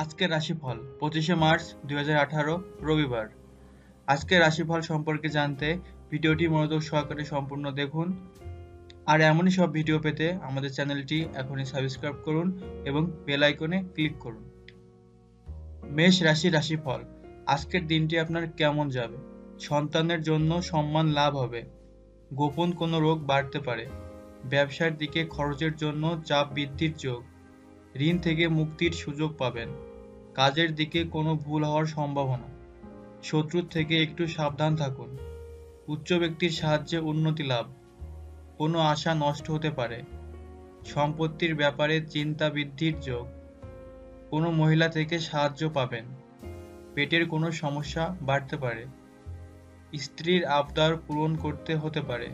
আজকের রাশিফল, পঁচিশে মার্চ দুই হাজার আঠারো, রবিবার। আজকের রাশিফল সম্পর্কে জানতে ভিডিওটি মনোযোগ সহকারে সম্পূর্ণ দেখুন। আর এমনই সব ভিডিও পেতে আমাদের চ্যানেলটি এখনই সাবস্ক্রাইব করুন এবং বেল আইকনে ক্লিক করুন। মেষ রাশি রাশিফল, আজকের দিনটি আপনার কেমন যাবে? সন্তানের জন্য সম্মান লাভ হবে। গোপন কোনো রোগ বাড়তে পারে। ব্যবসার দিকে খরচের জন্য চাপ বৃদ্ধির যোগ। ঋণ থেকে মুক্তির সুযোগ পাবেন। কাজের দিকে কোনো ভুল হওয়ার সম্ভাবনা। শত্রুর থেকে একটু সাবধান থাকুন। উচ্চ ব্যক্তির সাহায্যে উন্নতি লাভ। কোনো আশা নষ্ট হতে পারে। সম্পত্তির ব্যাপারে চিন্তা বৃদ্ধির যোগ। কোনো মহিলা থেকে সাহায্য পাবেন। পেটের কোনো সমস্যা বাড়তে পারে। স্ত্রীর আবদার পূরণ করতে হতে পারে।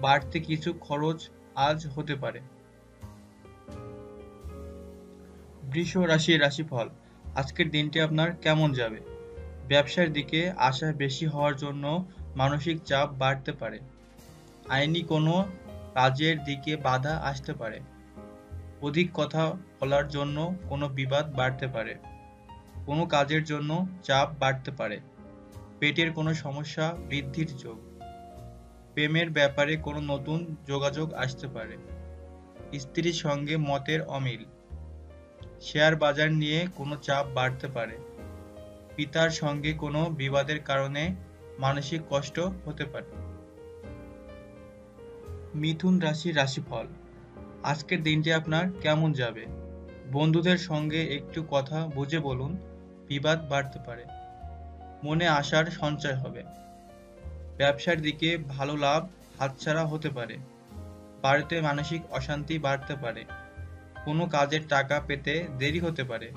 বাড়তি কিছু খরচ আজ হতে পারে। বৃষ রাশি রাশিফল। আজকের দিনটি আপনার কেমন যাবে? ব্যবসার দিকে আশা বেশি হওয়ার জন্য মানসিক চাপ বাড়তে পারে। আইনি কোনো কাজের দিকে বাধা আসতে পারে। অধিক কথা বলার জন্য কোনো বিবাদ বাড়তে পারে। কোনো কাজের জন্য চাপ বাড়তে পারে। পেটের কোনো সমস্যা বৃদ্ধির যোগ। প্রেমের ব্যাপারে কোনো নতুন যোগাযোগ আসতে পারে। স্ত্রীর সঙ্গে মতের অমিল। শেয়ার বাজার নিয়ে কোনো চাপ বাড়তে পারে। পিতার সঙ্গে কোনো বিবাদের কারণে মানসিক কষ্ট হতে পারে। মিথুন রাশির রাশিফল। আজকের দিনটি আপনার কেমন যাবে? বন্ধুদের সঙ্গে একটু কথা বুঝে বলুন, বিবাদ বাড়তে পারে। মনে আশার সঞ্চয় হবে। ব্যবসার দিকে ভালো লাভ হাতছাড়া হতে পারে। বাড়িতে মানসিক অশান্তি বাড়তে পারে। কোনো কাজের টাকা পেতে দেরি হতে পারে।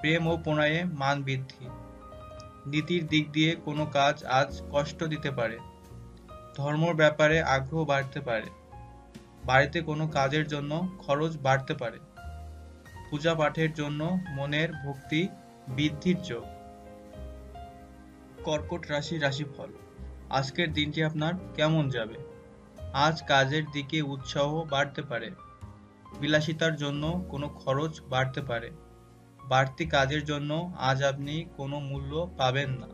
প্রেম ও প্রণয়ে মান বৃদ্ধি। নীতির দিক দিয়ে কোনো কাজ আজ কষ্ট দিতে পারে। ধর্মর ব্যাপারে আগ্রহ বাড়তে পারে। বাড়িতে কোনো কাজের জন্য খরচ বাড়তে পারে। পূজা পাঠের জন্য মনের ভক্তি বৃদ্ধির যোগ। কর্কট রাশি রাশিফল। আজকের দিনটি আপনার কেমন যাবে? আজ কাজের দিকে উৎসাহ বাড়তে পারে। বিলাসিতার জন্য কোনো খরচ বাড়তে পারে। বাড়তি কাজের জন্য আজ আপনি কোনো মূল্য পাবেন না।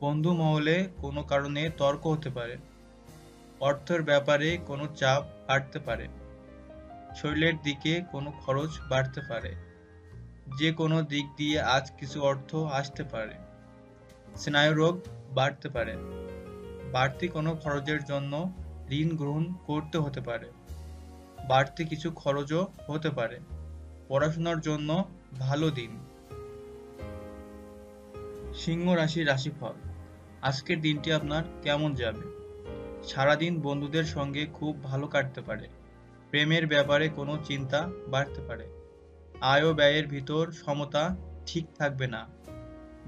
বন্ধু মহলে কোনো কারণে তর্ক হতে পারে। অর্থের ব্যাপারে কোনো চাপ বাড়তে পারে। শরীরের দিকে কোনো খরচ বাড়তে পারে। যে কোনো দিক দিয়ে আজ কিছু অর্থ আসতে পারে। স্নায়ুরোগ বাড়তে পারে। বাড়তি কোনো খরচের জন্য ঋণ গ্রহণ করতে হতে পারে। বাড়তি কিছু খরচও হতে পারে। পড়াশোনার জন্য ভালো দিন। সিংহ রাশির রাশিফল। আজকের দিনটি আপনার কেমন যাবে? সারাদিন বন্ধুদের সঙ্গে খুব ভালো কাটতে পারে। প্রেমের ব্যাপারে কোনো চিন্তা বাড়তে পারে। আয় ও ব্যয়ের ভিতর সমতা ঠিক থাকবে না।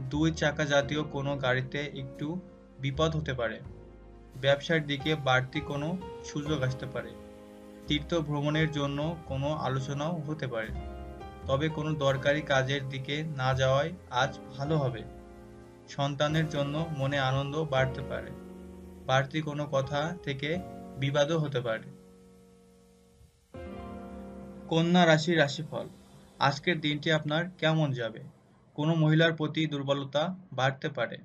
দুই চাকা জাতীয় কোনো গাড়িতে একটু বিপদ হতে পারে। ব্যবসার দিকে বাড়তি কোনো সুযোগ আসতে পারে। তীর্থ ভ্রমণের জন্য কোনো আলোচনাও হতে পারে। তবে কোনো দরকারি কাজের দিকে না যাওয়াই আজ ভালো হবে। সন্তানের জন্য মনে আনন্দ বাড়তে পারে। বাড়তি কোনো কথা থেকে বিবাদও হতে পারে। কন্যা রাশির রাশিফল, আজকের দিনটি আপনার কেমন যাবে? কোনো মহিলার প্রতি দুর্বলতা বাড়তে পারে।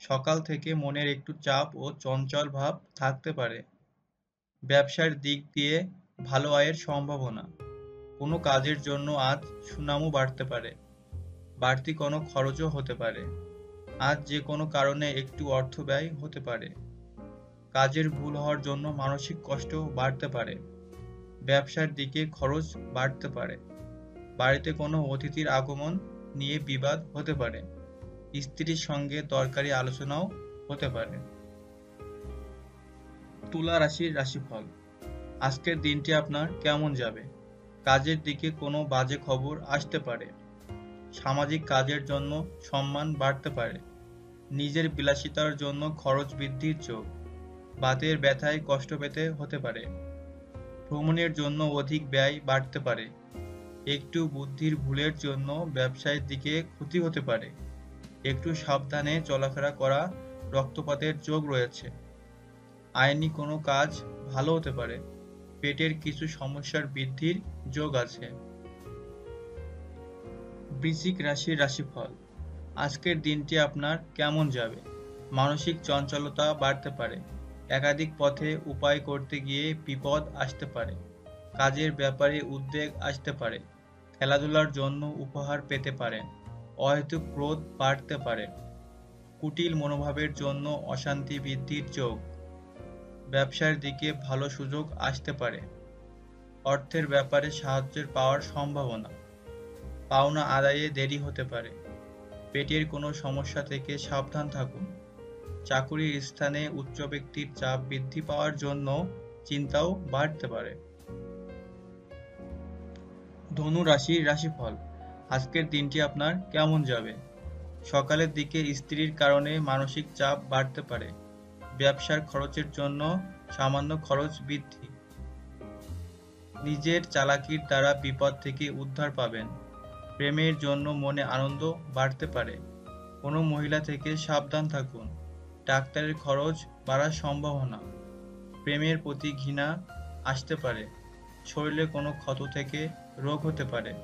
সকাল থেকে মনের একটু চাপ ও চঞ্চল ভাব থাকতে পারে। ব্যবসার দিক দিয়ে ভালো আয়ের সম্ভাবনা। কোনো কাজের জন্য আজ সুনামও বাড়তে পারে। বাড়তি কোনো খরচও হতে পারে। আজ যে কোনো কারণে একটু অর্থ ব্যয় হতে পারে। কাজের ভুল হওয়ার জন্য মানসিক কষ্ট বাড়তে পারে। ব্যবসার দিকে খরচ বাড়তে পারে। বাড়িতে কোনো অতিথির আগমন নিয়ে বিবাদ হতে পারে। স্ত্রীর সঙ্গে দরকারি আলোচনাও হতে পারে। তুলা রাশির রাশিফল। আজকের দিনটি আপনার কেমন যাবে? কাজের দিকে কোনো বাজে খবর আসতে পারে। সামাজিক কাজের জন্য সম্মান বাড়তে পারে। নিজের বিলাসিতার জন্য খরচ বৃদ্ধির চোখ বাতের ব্যথায় কষ্ট পেতে হতে পারে। ভ্রমণের জন্য অধিক ব্যয় বাড়তে পারে। একটু বুদ্ধির ভুলের জন্য ব্যবসায়ের দিকে ক্ষতি হতে পারে। একটু সাবধানে চলাফেরা করা রক্তপাতের যোগ রয়েছে। আইনি কোনো কাজ ভালো হতে পারে। পেটের কিছু সমস্যার বৃদ্ধির যোগ আছে। বৃশ্চিক রাশির রাশিফল। আজকের দিনটি আপনার কেমন যাবে? মানসিক চঞ্চলতা বাড়তে পারে। একাধিক পথে উপায় করতে গিয়ে বিপদ আসতে পারে। কাজের ব্যাপারে উদ্বেগ আসতে পারে। খেলাধুলার জন্য উপহার পেতে পারেন অহেতুক ক্রোধ বাড়তে পারে। কুটিল মনোভাবের জন্য অশান্তি বৃদ্ধির যোগ। ব্যবসার দিকে ভালো সুযোগ আসতে পারে। অর্থের ব্যাপারে সাহায্যের পাওয়ার সম্ভাবনা। পাওনা আদায়ে দেরি হতে পারে। পেটের কোনো সমস্যা থেকে সাবধান থাকুন। চাকুরির স্থানে উচ্চ ব্যক্তির চাপ বৃদ্ধি পাওয়ার জন্য চিন্তাও বাড়তে পারে। ধনু রাশির রাশিফল। আজকের দিনটি আপনার কেমন যাবে? সকালের দিকে স্ত্রীর কারণে মানসিক চাপ বাড়তে পারে। ব্যবসার খরচের জন্য সামান্য খরচ বৃদ্ধি। নিজের চালাকির দ্বারা বিপদ থেকে উদ্ধার পাবেন। প্রেমের জন্য মনে আনন্দ বাড়তে পারে। কোনো মহিলা থেকে সাবধান থাকুন। ডাক্তারের খরচ বাড়ার সম্ভাবনা। প্রেমের প্রতি ঘৃণা আসতে পারে। শরীরে কোনো ক্ষত থেকে রোগ হতে পারে।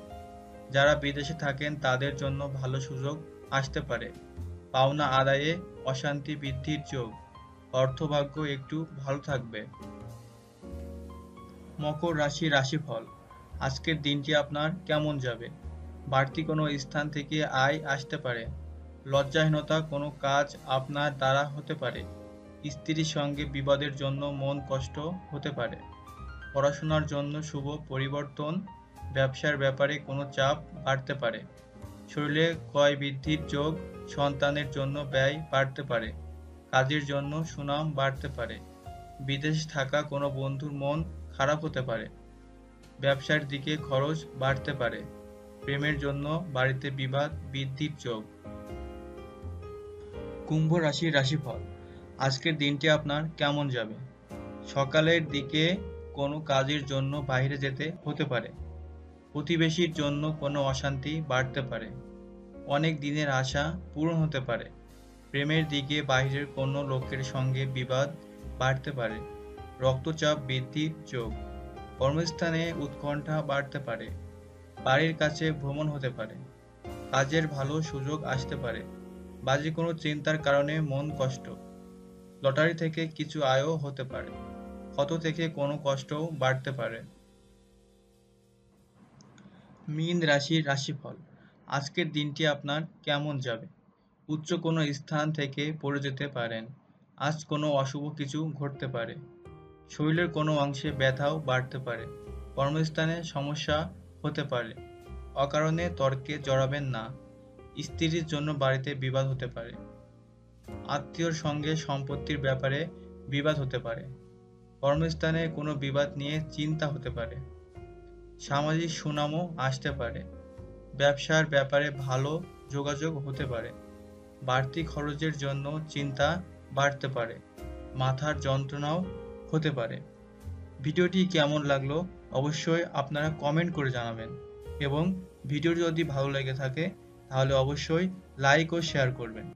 যারা বিদেশে থাকেন, তাদের জন্য ভালো সুযোগ আসতে পারে। পাওনা আদায়ে অশান্তি বৃদ্ধির যোগ। অর্থভাগ্য একটু ভালো থাকবে। মকর রাশি রাশিফল। আজকের দিনটি আপনার কেমন যাবে? বাড়তি কোনো স্থান থেকে আয় আসতে পারে। লজ্জাহীনতা কোনো কাজ আপনার দ্বারা হতে পারে। স্ত্রীর সঙ্গে বিবাদের জন্য মন কষ্ট হতে পারে। পড়াশোনার জন্য শুভ পরিবর্তন। ব্যবসার ব্যাপারে কোনো চাপ বাড়তে পারে। শরীরে ক্ষয় বৃদ্ধির যোগ সন্তানের জন্য ব্যয় বাড়তে পারে। কাজের জন্য সুনাম বাড়তে পারে। বিদেশ থাকা কোনো বন্ধুর মন খারাপ হতে পারে। ব্যবসার দিকে খরচ বাড়তে পারে। প্রেমের জন্য বাড়িতে বিবাদ বৃদ্ধির যোগ। কুম্ভ রাশির রাশিফল। আজকের দিনটি আপনার কেমন যাবে? সকালের দিকে কোনো কাজের জন্য বাইরে যেতে হতে পারে। প্রতিবেশীর জন্য কোনো অশান্তি বাড়তে পারে। অনেক দিনের আশা পূরণ হতে পারে। প্রেমের দিকে বাইরের কোনো লোকের সঙ্গে বিবাদ বাড়তে পারে। রক্তচাপ বৃদ্ধির যোগ। কর্মস্থানে উৎকণ্ঠা বাড়তে পারে। বাড়ির কাছে ভ্রমণ হতে পারে। কাজের ভালো সুযোগ আসতে পারে। বাজে কোনো চিন্তার কারণে মন কষ্ট। লটারি থেকে কিছু আয়ও হতে পারে। ক্ষত থেকে কোনো কষ্টও বাড়তে পারে। মীন রাশির রাশিফল। আজকের দিনটি আপনার কেমন যাবে? উচ্চ কোনো স্থান থেকে পড়ে যেতে পারেন। আজ কোনো অশুভ কিছু ঘটতে পারে। শরীরের কোনো অংশে ব্যথাও বাড়তে পারে। কর্মস্থানে সমস্যা হতে পারে। অকারণে তর্কে জড়াবেন না। স্ত্রীর জন্য বাড়িতে বিবাদ হতে পারে। আত্মীয়র সঙ্গে সম্পত্তির ব্যাপারে বিবাদ হতে পারে। কর্মস্থানে কোনো বিবাদ নিয়ে চিন্তা হতে পারে। সামাজিক সুনামও আসতে পারে। ব্যবসার ব্যাপারে ভালো যোগাযোগ হতে পারে। বাড়তি খরচের জন্য চিন্তা বাড়তে পারে, মাথার যন্ত্রণাও হতে পারে। ভিডিওটি কেমন লাগল অবশ্যই আপনারা কমেন্ট করে জানাবেন এবং ভিডিও যদি ভালো লেগে থাকে তাহলে অবশ্যই লাইক ও শেয়ার করবেন।